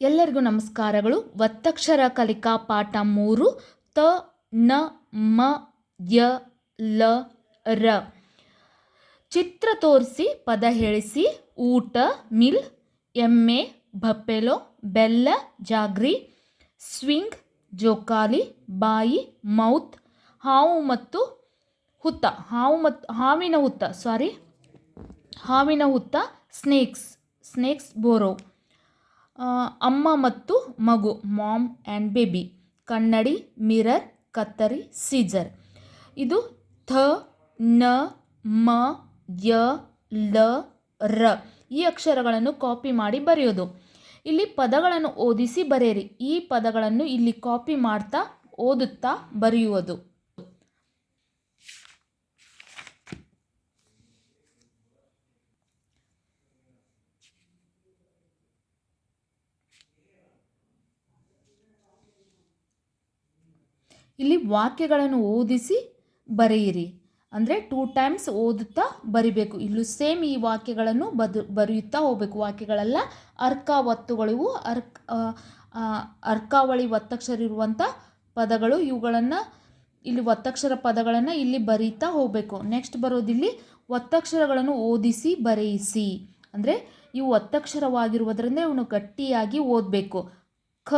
ಎಲ್ಲರಿಗೂ ನಮಸ್ಕಾರಗಳು. ಒತ್ತಕ್ಷರ ಕಲಿಕಾ ಪಾಠ ಮೂರು. ತ, ನ, ಮ, ಯ, ಲ, ರ. ಚಿತ್ರ ತೋರಿಸಿ, ಪದ ಹೇಳಿಸಿ. ಊಟ, ಮಿಲ್, ಎಮ್ಮೆ, ಬಪ್ಪೆಲೋ, ಬೆಲ್ಲ, ಜಾಗ್ರಿ, ಸ್ವಿಂಗ್, ಜೋಕಾಲಿ, ಬಾಯಿ, ಮೌತ್, ಹಾವು ಮತ್ತು ಹುತ್ತ. ಹಾವು ಮತ್ತು ಹಾವಿನ ಹುತ್ತ, ಸಾರಿ. ಹಾವಿನ ಹುತ್ತ, ಸ್ನೇಕ್ಸ್ ಸ್ನೇಕ್ಸ್ ಬೋರೋ. ಅಮ್ಮ ಮತ್ತು ಮಗು ಮಾಮ್ ಆ್ಯಂಡ್ ಬೇಬಿ ಕನ್ನಡಿ ಮಿರರ್ ಕತ್ತರಿ ಸೀಜರ್ ಇದು ಥ, ನ, ಮ, ಯ ಲ ರ. ಈ ಅಕ್ಷರಗಳನ್ನು ಕಾಪಿ ಮಾಡಿ ಬರೆಯೋದು. ಇಲ್ಲಿ ಪದಗಳನ್ನು ಓದಿಸಿ ಬರೆಯಿರಿ. ಈ ಪದಗಳನ್ನು ಇಲ್ಲಿ ಕಾಪಿ ಮಾಡ್ತಾ, ಓದುತ್ತಾ ಬರೆಯುವುದು. ಇಲ್ಲಿ ವಾಕ್ಯಗಳನ್ನು ಓದಿಸಿ ಬರೆಯಿರಿ. ಅಂದರೆ ಟೂ ಟೈಮ್ಸ್ ಓದುತ್ತಾ ಬರಿಬೇಕು. ಇಲ್ಲೂ ಸೇಮ್ ಈ ವಾಕ್ಯಗಳನ್ನು ಬದು, ಬರೆಯುತ್ತಾ ಹೋಗಬೇಕು. ವಾಕ್ಯಗಳೆಲ್ಲ ಅರ್ಕ ಒತ್ತುಗಳಿವು ಅರ್ಕ ಅರ್ಕಾವಳಿ ಒತ್ತಕ್ಷರ ಇರುವಂಥ ಪದಗಳು. ಇವುಗಳನ್ನು ಇಲ್ಲಿ ಒತ್ತಕ್ಷರ ಪದಗಳನ್ನು ಇಲ್ಲಿ ಬರೀತಾ ಹೋಗಬೇಕು. ನೆಕ್ಸ್ಟ್ ಬರೋದಿಲ್ಲಿ ಒತ್ತಕ್ಷರಗಳನ್ನು ಓದಿಸಿ ಬರೆಯಿಸಿ. ಅಂದರೆ ಇವು ಒತ್ತಕ್ಷರವಾಗಿರುವುದರಿಂದ ಇವನು ಗಟ್ಟಿಯಾಗಿ ಓದಬೇಕು. ಖ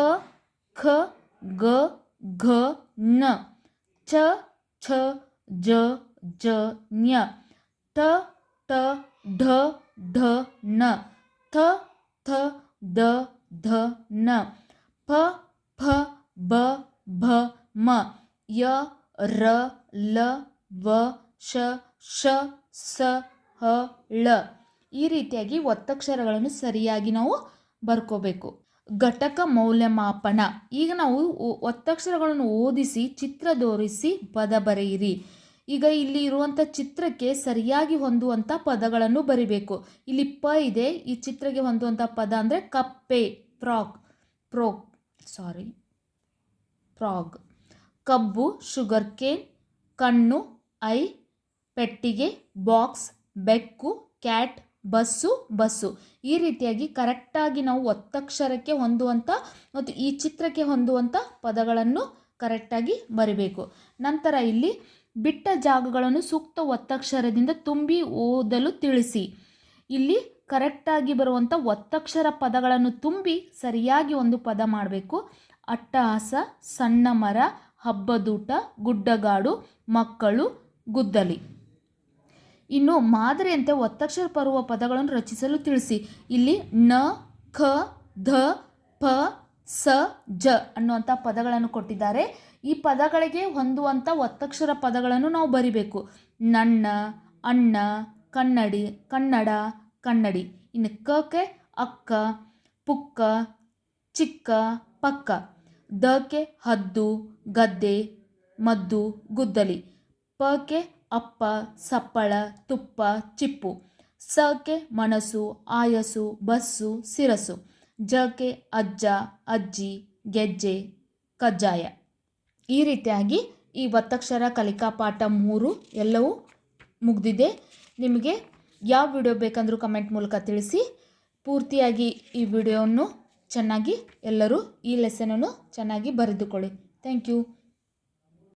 ಖ ಗ ಘ ನ ಚ, ಛ, ಜ ಜ, ಞ. ತ ಟ ಢ ಢ ನ ಥ ಥ, ದ, ಧ, ನ. ಪ ಫ ಬ, ಭ, ಮ. ಯ, ರ, ಲ, ವ, ಶ ಶ, ಸ, ಹ, ಳ. ಈ ರೀತಿಯಾಗಿ ಒತ್ತಕ್ಷರಗಳನ್ನು ಸರಿಯಾಗಿ ನಾವು ಬರ್ಕೋಬೇಕು. ಘಟಕ ಮೌಲ್ಯಮಾಪನ. ಈಗ ನಾವು ಒತ್ತಕ್ಷರಗಳನ್ನು ಓದಿಸಿ, ಚಿತ್ರ ತೋರಿಸಿ, ಪದ ಬರೆಯಿರಿ. ಈಗ ಇಲ್ಲಿ ಇರುವಂಥ ಚಿತ್ರಕ್ಕೆ ಸರಿಯಾಗಿ ಹೊಂದುವಂಥ ಪದಗಳನ್ನು ಬರಿಬೇಕು. ಇಲ್ಲಿ ಪ ಇದೆ, ಈ ಚಿತ್ರಕ್ಕೆ ಹೊಂದುವಂಥ ಪದ ಅಂದರೆ ಕಪ್ಪೆ, ಫ್ರಾಕ್ ಪ್ರೋಕ್ ಸಾರಿ, ಫ್ರಾಗ್. ಕಬ್ಬು, ಶುಗರ್ ಕೇನ್, ಕಣ್ಣು, ಐ, ಪೆಟ್ಟಿಗೆ, ಬಾಕ್ಸ್, ಬೆಕ್ಕು, ಕ್ಯಾಟ್ ಬಸ್ಸು ಬಸ್ಸು. ಈ ರೀತಿಯಾಗಿ ಕರೆಕ್ಟಾಗಿ ನಾವು ಒತ್ತಕ್ಷರಕ್ಕೆ ಹೊಂದುವಂಥ ಮತ್ತು ಈ ಚಿತ್ರಕ್ಕೆ ಹೊಂದುವಂಥ ಪದಗಳನ್ನು ಕರೆಕ್ಟಾಗಿ ಬರಿಬೇಕು. ನಂತರ ಇಲ್ಲಿ ಬಿಟ್ಟ ಜಾಗಗಳನ್ನು ಸೂಕ್ತ ಒತ್ತಕ್ಷರದಿಂದ ತುಂಬಿ ಓದಲು ತಿಳಿಸಿ. ಇಲ್ಲಿ ಕರೆಕ್ಟಾಗಿ ಬರುವಂಥ ಒತ್ತಕ್ಷರ ಪದಗಳನ್ನು ತುಂಬಿ ಸರಿಯಾಗಿ ಒಂದು ಪದ ಮಾಡಬೇಕು. ಅಟ್ಟಹಾಸ ಸಣ್ಣ ಮರ ಹಬ್ಬದೂಟ, ಗುಡ್ಡಗಾಡು, ಮಕ್ಕಳು, ಗುದ್ದಲಿ. ಇನ್ನು ಮಾದರಿಯಂತೆ ಒತ್ತಕ್ಷರ ಬರುವ ಪದಗಳನ್ನು ರಚಿಸಲು ತಿಳಿಸಿ. ಇಲ್ಲಿ ನ, ಖ, ಧ, ಪ, ಸ, ಜ ಅನ್ನುವಂಥ ಪದಗಳನ್ನು ಕೊಟ್ಟಿದ್ದಾರೆ. ಈ ಪದಗಳಿಗೆ ಹೊಂದುವಂಥ ಒತ್ತಕ್ಷರ ಪದಗಳನ್ನು ನಾವು ಬರಿಬೇಕು. ನನ್ನ, ಅಣ್ಣ, ಕನ್ನಡಿ, ಕನ್ನಡ, ಕನ್ನಡಿ. ಇನ್ನು ಕಕ್ಕೆ ಅಕ್ಕ, ಪುಕ್ಕ, ಚಿಕ್ಕ, ಪಕ್ಕ. ದಕ್ಕೆ ಹದ್ದು, ಗದ್ದೆ, ಮದ್ದು, ಗುದ್ದಲಿ. ಪಕ್ಕೆ ಅಪ್ಪ, ಸಪ್ಪಳ, ತುಪ್ಪ, ಚಿಪ್ಪು. ಸಕ್ಕೆ ಮನಸ್ಸು ಆಯಸು ಬಸ್ಸು ಸಿರಸು ಜಕ್ಕೆ ಅಜ್ಜ, ಅಜ್ಜಿ, ಗೆಜ್ಜೆ, ಕಜ್ಜಾಯ. ಈ ರೀತಿಯಾಗಿ ಈ ಒತ್ತಕ್ಷರ ಕಲಿಕಾ ಪಾಠ ಮೂರು ಎಲ್ಲವೂ ಮುಗಿದಿದೆ. ನಿಮಗೆ ಯಾವ ವಿಡಿಯೋ ಬೇಕಂದರೂ ಕಮೆಂಟ್ ಮೂಲಕ ತಿಳಿಸಿ. ಪೂರ್ತಿಯಾಗಿ ಈ ವಿಡಿಯೋವನ್ನು ಚೆನ್ನಾಗಿ ಎಲ್ಲರೂ ಈ ಲೆಸನನ್ನು ಚೆನ್ನಾಗಿ ಬರೆದುಕೊಳ್ಳಿ. Thank you